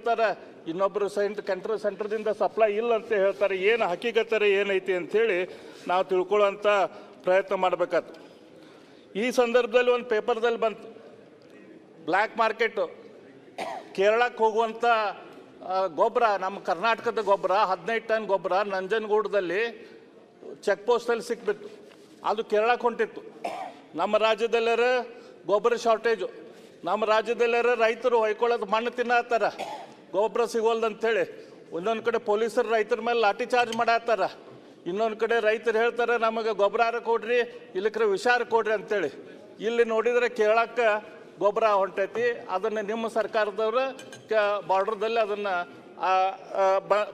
ಹೇಳ್ತಾರೆ ಇನ್ನೊಬ್ಬರು scent control ಸೆಂಟರ್ದಿಂದ supply ಇಲ್ಲ ಅಂತ ಹೇಳ್ತಾರೆ, ಏನು ಹಕ್ಕಿಗತ್ತಾರೆ ಏನೈತಿ ಅಂಥೇಳಿ ನಾವು ತಿಳ್ಕೊಳ್ಳೋಂಥ ಪ್ರಯತ್ನ ಮಾಡಬೇಕಾಯ್ತು ಈ ಸಂದರ್ಭದಲ್ಲಿ ಒಂದು ಪೇಪರ್ದಲ್ಲಿ ಬಂತು ಬ್ಲ್ಯಾಕ್ ಮಾರ್ಕೆಟು ಕೇರಳಕ್ಕೆ ಹೋಗುವಂಥ ಗೊಬ್ಬರ, ನಮ್ಮ ಕರ್ನಾಟಕದ ಗೊಬ್ಬರ, ಹದಿನೈದು ಟನ್ ಗೊಬ್ಬರ ನಂಜನಗೂಡದಲ್ಲಿ ಚೆಕ್ ಪೋಸ್ಟಲ್ಲಿ ಸಿಕ್ಬಿತ್ತು. ಅದು ಕೇರಳಕ್ಕೆ ಹೊಂಟಿತ್ತು. ನಮ್ಮ ರಾಜ್ಯದಲ್ಲರ ಗೊಬ್ಬರ ಶಾರ್ಟೇಜು ನಮ್ಮ ರಾಜ್ಯದಲ್ಲಾರ ರೈತರು ಹೊಯ್ಕೊಳ್ಳೋದು ಮಣ್ಣು ತಿನ್ನತ್ತಾರ ಗೊಬ್ಬರ ಸಿಗೋಲ್ದು ಅಂತೇಳಿ ಒಂದೊಂದು ಕಡೆ ಪೊಲೀಸರು ರೈತರ ಮೇಲೆ ಲಾಠಿ ಚಾರ್ಜ್ ಮಾಡತ್ತಾರ ಇನ್ನೊಂದು ಕಡೆ ರೈತರು ಹೇಳ್ತಾರೆ, ನಮಗೆ ಗೊಬ್ಬರ ಕೊಡ್ರಿ, ಇಲ್ಲಕ್ರೆ ವಿಷಾರ ಕೊಡ್ರಿ ಅಂತೇಳಿ. ಇಲ್ಲಿ ನೋಡಿದರೆ ಕೇಳಕ್ಕೆ ಗೊಬ್ಬರ ಹೊಂಟೈತಿ. ಅದನ್ನು ನಿಮ್ಮ ಸರ್ಕಾರದವರು ಕ, ಬಾರ್ಡ್ರದಲ್ಲಿ ಅದನ್ನು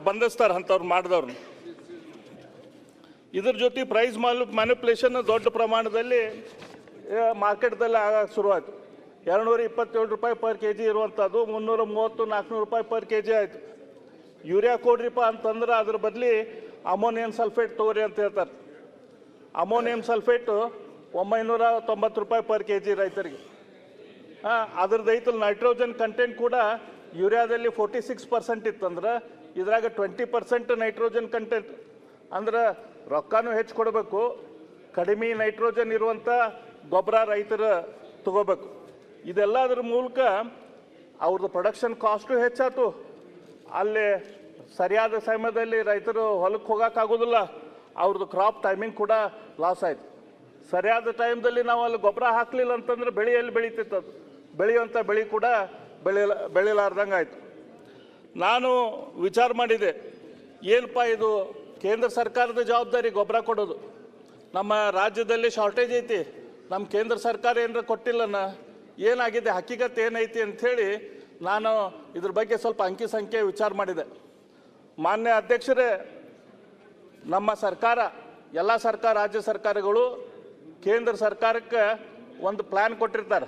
ಬಂಧಿಸ್ತಾರೆ ಅಂಥವ್ರು ಮಾಡಿದವ್ರನ್ನ ಇದ್ರ ಜೊತೆ ಪ್ರೈಸ್ ಮಾಲು ಮ್ಯಾನಿಪ್ಯುಲೇಷನ್ ದೊಡ್ಡ ಪ್ರಮಾಣದಲ್ಲಿ ಮಾರ್ಕೆಟ್ದಲ್ಲಿ ಆಗ ಶುರುವಾಯಿತು. ಎರಡುನೂರ ಇಪ್ಪತ್ತೇಳು ರೂಪಾಯಿ ಪರ್ ಕೆ ಜಿ ಇರುವಂಥದ್ದು ಮುನ್ನೂರ ಮೂವತ್ತು, ನಾಲ್ಕುನೂರು ರೂಪಾಯಿ ಪರ್ ಕೆ ಜಿ ಆಯಿತು. ಯೂರಿಯಾ ಕೊಡ್ರಿಪ್ಪ ಅಂತಂದ್ರೆ ಅದ್ರ ಬದಲಿ ಅಮೋನಿಯಂ ಸಲ್ಫೇಟ್ ತಗೋರಿ ಅಂತ ಹೇಳ್ತಾರೆ. ಅಮೋನಿಯಂ ಸಲ್ಫೇಟು ಒಂಬೈನೂರ ತೊಂಬತ್ತು ರೂಪಾಯಿ ಪರ್ ಕೆ ಜಿ ರೈತರಿಗೆ. ಹಾಂ, ಅದ್ರದ್ದು ನೈಟ್ರೋಜನ್ ಕಂಟೆಂಟ್ ಕೂಡ ಯೂರಿಯಾದಲ್ಲಿ ಫೋರ್ಟಿ ಸಿಕ್ಸ್ ಪರ್ಸೆಂಟ್ ಇತ್ತಂದ್ರೆ ಇದ್ರಾಗ ಟ್ವೆಂಟಿ ಪರ್ಸೆಂಟ್ ನೈಟ್ರೋಜನ್ ಕಂಟೆಂಟ್ ಅಂದ್ರೆ ರೊಕ್ಕನೂ ಹೆಚ್ಚು ಕೊಡಬೇಕು, ಕಡಿಮೆ ನೈಟ್ರೋಜನ್ ಇರುವಂಥ ಗೊಬ್ಬರ ರೈತರು ತಗೋಬೇಕು. ಇದೆಲ್ಲದ್ರ ಮೂಲಕ ಅವ್ರದ್ದು ಪ್ರೊಡಕ್ಷನ್ ಕಾಸ್ಟು ಹೆಚ್ಚಾಯ್ತು. ಅಲ್ಲಿ ಸರಿಯಾದ ಸಮಯದಲ್ಲಿ ರೈತರು ಹೊಲಕ್ಕೆ ಹೋಗೋಕ್ಕಾಗೋದಿಲ್ಲ. ಅವ್ರದ್ದು ಕ್ರಾಪ್ ಟೈಮಿಂಗ್ ಕೂಡ ಲಾಸ್ ಆಯ್ತು. ಸರಿಯಾದ ಟೈಮ್ದಲ್ಲಿ ನಾವು ಅಲ್ಲಿ ಗೊಬ್ಬರ ಹಾಕಲಿಲ್ಲ ಅಂತಂದ್ರೆ ಬೆಳೆ ಎಲ್ಲಿ ಬೆಳೀತಿತ್ತು ಅದು. ಬೆಳೆಯುವಂಥ ಬೆಳೆ ಕೂಡ ಬೆಳೆಯಲ ಬೆಳಿಲಾರ್ದಂಗೆ ಆಯಿತು. ನಾನು ವಿಚಾರ ಮಾಡಿದೆ, ಏನಪ್ಪ ಇದು ಕೇಂದ್ರ ಸರ್ಕಾರದ ಜವಾಬ್ದಾರಿ ಗೊಬ್ಬರ ಕೊಡೋದು. ನಮ್ಮ ರಾಜ್ಯದಲ್ಲಿ ಶಾರ್ಟೇಜ್ ಐತಿ. ನಮ್ಮ ಕೇಂದ್ರ ಸರ್ಕಾರ ಏನಾರ ಕೊಟ್ಟಿಲ್ಲನ? ಏನಾಗಿದೆ ಹಕ್ಕಿಗತ್ ಏನೈತಿ ಅಂಥೇಳಿ ನಾನು ಇದ್ರ ಬಗ್ಗೆ ಸ್ವಲ್ಪ ಅಂಕಿ ಸಂಖ್ಯೆ ವಿಚಾರ ಮಾಡಿದೆ. ಮಾನ್ಯ ಅಧ್ಯಕ್ಷರೇ, ನಮ್ಮ ಸರ್ಕಾರ, ಎಲ್ಲ ಸರ್ಕಾರ, ರಾಜ್ಯ ಸರ್ಕಾರಗಳು ಕೇಂದ್ರ ಸರ್ಕಾರಕ್ಕೆ ಒಂದು ಪ್ಲ್ಯಾನ್ ಕೊಟ್ಟಿರ್ತಾರೆ.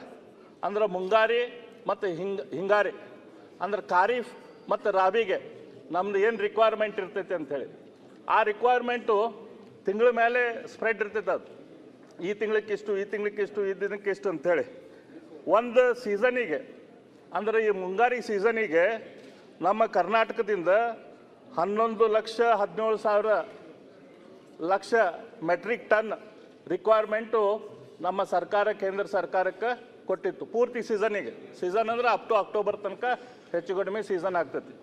ಅಂದ್ರೆ ಮುಂಗಾರಿ ಮತ್ತು ಹಿಂಗ, ಹಿಂಗಾರಿ. ಅಂದ್ರೆ ಖಾರೀಫ್ ಮತ್ತು ರಾಬಿಗೆ ನಮ್ದು ಏನು ರಿಕ್ವೈರ್ಮೆಂಟ್ ಇರ್ತೈತೆ ಅಂಥೇಳಿ. ಆ ರಿಕ್ವೈರ್ಮೆಂಟು ತಿಂಗಳ ಮೇಲೆ ಸ್ಪ್ರೆಡ್ ಇರ್ತೈತೆ ಅದು. ಈ ತಿಂಗ್ಳಿಗೆ ಇಷ್ಟು ಈ ತಿಂಗ್ಳಿಗೆ ಇಷ್ಟು ಈ ದಿನಕ್ಕೆ ಇಷ್ಟು ಅಂಥೇಳಿ. ಒಂದು ಸೀಸನಿಗೆ, ಅಂದರೆ ಈ ಮುಂಗಾರಿ ಸೀಸನಿಗೆ ನಮ್ಮ ಕರ್ನಾಟಕದಿಂದ ಹನ್ನೊಂದು ಲಕ್ಷ ಹದಿನೇಳು ಸಾವಿರ ಲಕ್ಷ ಮೆಟ್ರಿಕ್ ಟನ್ ರಿಕ್ವೈರ್ಮೆಂಟು ನಮ್ಮ ಸರ್ಕಾರ, ಕೇಂದ್ರ ಸರ್ಕಾರಕ್ಕೆ ಕೊಟ್ಟಿತ್ತು. ಪೂರ್ತಿ ಸೀಸನಿಗೆ. ಸೀಸನ್ ಅಂದ್ರೆ ಅಪ್ ಟು ಅಕ್ಟೋಬರ್ ತನಕ ಹೆಚ್ಚು ಕಡಿಮೆ ಸೀಸನ್ ಆಗ್ತೈತಿ.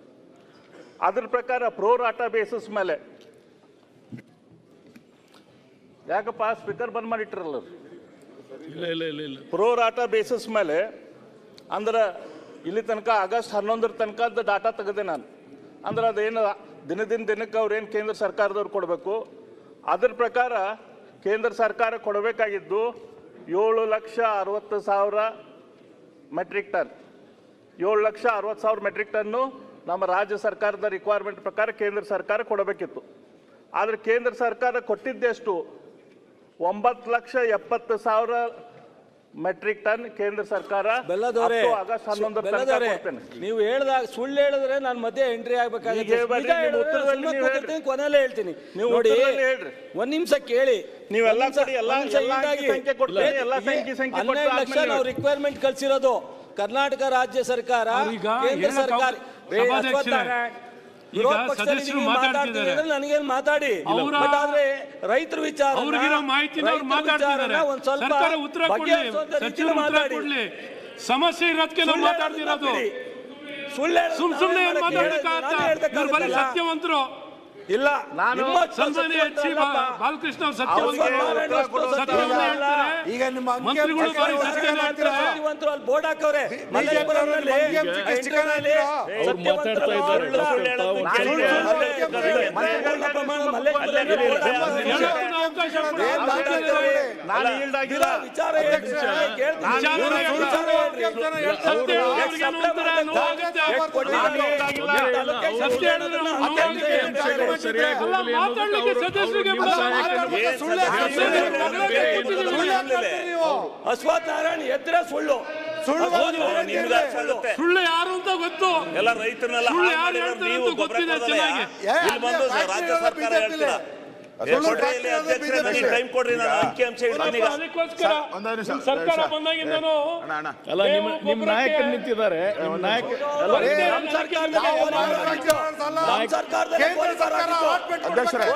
ಅದ್ರ ಪ್ರಕಾರ ಪ್ರೋರಾಟಾ ಬೇಸಿಸ್ ಮೇಲೆ, ಯಾಕಪ್ಪ ಸ್ಪೀಕರ್ ಬಂದ್ ಮಾಡಿಟ್ರಲ್ಲ ಇಲ್ಲ ಇಲ್ಲ ಇಲ್ಲ ಇಲ್ಲ. ಬೇಸಿಸ್ ಮೇಲೆ ಅಂದ್ರೆ ಇಲ್ಲಿ ತನಕ ಆಗಸ್ಟ್ ಹನ್ನೊಂದರ ತನಕದ ಡಾಟಾ ತೆಗೆದೆ ನಾನು. ಅಂದ್ರೆ ಅದೇನು ದಿನದಿಂದ ದಿನಕ್ಕೆ ಅವ್ರೇನು ಕೇಂದ್ರ ಸರ್ಕಾರದವ್ರು ಕೊಡಬೇಕು? ಅದ್ರ ಪ್ರಕಾರ ಕೇಂದ್ರ ಸರ್ಕಾರ ಕೊಡಬೇಕಾಗಿದ್ದು ಏಳು ಲಕ್ಷ ಅರವತ್ತು ಸಾವಿರ ಮೆಟ್ರಿಕ್ ಟನ್ ಏಳು ಲಕ್ಷ ಅರವತ್ತು ಸಾವಿರ ಮೆಟ್ರಿಕ್ ಟನ್ನು ನಮ್ಮ ರಾಜ್ಯ ಸರ್ಕಾರದ ರಿಕ್ವೈರ್ಮೆಂಟ್ ಪ್ರಕಾರ ಕೇಂದ್ರ ಸರ್ಕಾರ ಕೊಡಬೇಕಿತ್ತು. ಆದರೆ ಕೇಂದ್ರ ಸರ್ಕಾರ ಕೊಟ್ಟಿದ್ದೆಷ್ಟು? ಒಂಬತ್ತು ಲಕ್ಷ ಎಪ್ಪತ್ತು ಸಾವಿರ ಮೆಟ್ರಿಕ್ ಟನ್ ಕೇಂದ್ರ ಸರ್ಕಾರ ಬೆಲ್ಲದವರೇ ಆಗಸ್ಟ್ ಹನ್ನೊಂದರ ಬೆಲ್ಲದವರೇ. ನೀವು ಹೇಳ್ದಾಗ ಸುಳ್ಳು ಹೇಳಿದ್ರೆ ನಾನು ಮಧ್ಯ ಎಂಟ್ರಿ ಆಗ್ಬೇಕಾಗುತ್ತೆ. ಕೊನೆಯಲ್ಲೇ ಹೇಳ್ತೀನಿ. ನೀವು ನೋಡಿ ಹೇಳ್ರಿ. ಒಂದ್ ನಿಮಿಷ ಕೇಳಿ. ನೀವೆಲ್ಲ ಒಂದ್ ನಿಮಿಷ- ಕೊಡಿ, ಎಲ್ಲ- ಒಂದ್ ಎಲ್ಲ ಸಂಖ್ಯೆ ಕೊಡ್ತೀನಿ, ಇಲ್ಲ, ಎಲ್ಲ ಸಂಖ್ಯೆ ಕೊಟ್ಟು ಹನ್ನೆರಡು ಲಕ್ಷ ನಾವು ರಿಕ್ವೈರ್ಮೆಂಟ್ ಕಳ್ಸಿರೋದು ಕರ್ನಾಟಕ ರಾಜ್ಯ ಸರ್ಕಾರ ಕೇಂದ್ರ ಸರ್ಕಾರ ವಿರೋಧ ಪಕ್ಷದಲ್ಲಿ ಸದಸ್ಯರು ನೀವು ಮಾತಾಡ್ತೀರಿ ಮಾತಾಡ್ತಿದ್ದಾರೆ. ನನಗೇನು ಮಾತಾಡಿ? ಬಟ್ ಆದ್ರೆ ರೈತರ ವಿಚಾರ ಅವ್ರಿಗಿರೋ ಮಾಹಿತಿನ ಅವ್ರು ಮಾತಾಡ್ತಿದ್ದಾರೆ. ಒಂದ್ ಸ್ವಲ್ಪ ಉತ್ತರ ಮಾತಾಡಿ. ಸಮಸ್ಯೆ ಇರೋದಕ್ಕೆ ನಾವು ಮಾತಾಡ್ತಿರೋದು. ಸುಮ್ ಸುಮ್ನೆ ಸತ್ಯವಂತರು. ಇಲ್ಲ. ನಾನು ಬಾಲಕೃಷ್ಣ ಸತ್ಯವಂತ ಅವ್ರಿಗೆ ನಿಮ್ಮ ಮಂತ್ರಿಗಳು ಅಂಶ ಬಾರಿ ಏನು ಸತ್ಯನ ಮಾಡ್ತೀರಾ? ಹೇಳ್ತಾರೆ ಸತ್ಯವಂತರು ಅಲ್ಲಿ ಬೋರ್ಡ್ ಹಾಕವ್ರೆ sticker ಇಂಟರ್ನಲ್ಲಿ ಅವ್ರು ಮಾತಾಡ್ತಾ ಇದ್ದಾರೆ. ಸುಳ್ಳು ಸುಳ್ಳು ಹೇಳೋದು ಕೇಳಿದೆ. ಸುಳ್ಳು ಪ್ರಮಾಣ ಬೋರ್ಡ್ ಹಾಕವ್ರೆ. ಅವಕಾಶ ನಾನು ಈಲ್ಡ್ ಆಗಿಲ್ಲ ವಿಚಾರ. ಅಶ್ವಥ್ ನಾರಾಯಣ ಎದ್ರೆ ಸುಳ್ಳು? ಸುಳ್ಳು ಯಾರು ಅಂತ ಗೊತ್ತು. ಎಲ್ಲ ರೈತರನ್ನೆಲ್ಲ ಸುಳ್ಳು ಯಾರು ನೀವು ಗೊತ್ತಿದೆ ಚೆನ್ನಾಗಿ. ಇಲ್ಲಿ ಬಂದು ರಾಜ್ಯ ಸರ್ಕಾರ ಹೇಳ್ತೀರಾ ಟೈಮ್ ಕೊಡ್ರಿ ನಾನು ಅಂಕಿ ಅಂಶ ಇಡ್ತೀನಿ ಅದಕ್ಕೋಸ್ಕರ ನಿಮ್ ಸರ್ಕಾರ. ಬಂದಾಗಿಂದನು ಅಣ್ಣ ಅಣ್ಣ. ಅಲ್ಲ ನಿಮ್ಮ ನಿಮ್ಮ ನಾಯಕರು ನಿಂತಿದ್ದಾರೆ. ನಿಮ್ಮ ನಾಯಕ ಸರ್ಕಾರದಲ್ಲಿ ಅಧ್ಯಕ್ಷರೇ.